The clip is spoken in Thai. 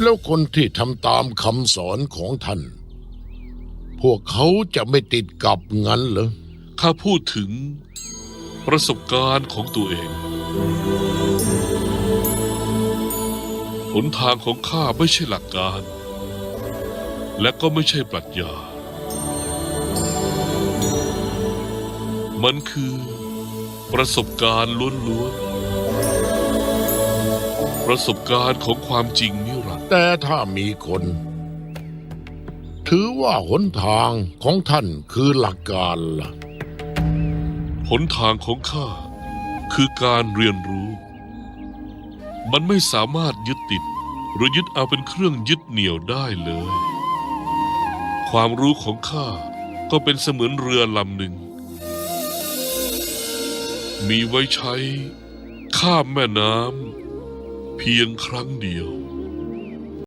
แล้วคนที่ทำตามคำสอนของท่าน พวกเขาจะไม่ติดกับงั้นเหรอ ข้าพูดถึงประสบการณ์ของตัวเอง หนทางของข้าไม่ใช่หลักการ และก็ไม่ใช่ปรัชญา มันคือประสบการณ์ล้วนๆ ประสบการณ์ของความจริงนิรันดร์ แต่ถ้ามีคน ถือว่าหนทางของท่านคือหลักการล่ะ หนทางของข้าคือการเรียนรู้ มันไม่สามารถยึดติด หรือยึดเอาเป็นเครื่องยึดเหนี่ยวได้เลย ความรู้ของข้าก็เป็นเสมือนเรือลำหนึ่ง มีไว้ใช้ข้ามแม่น้ำเพียงครั้งเดียว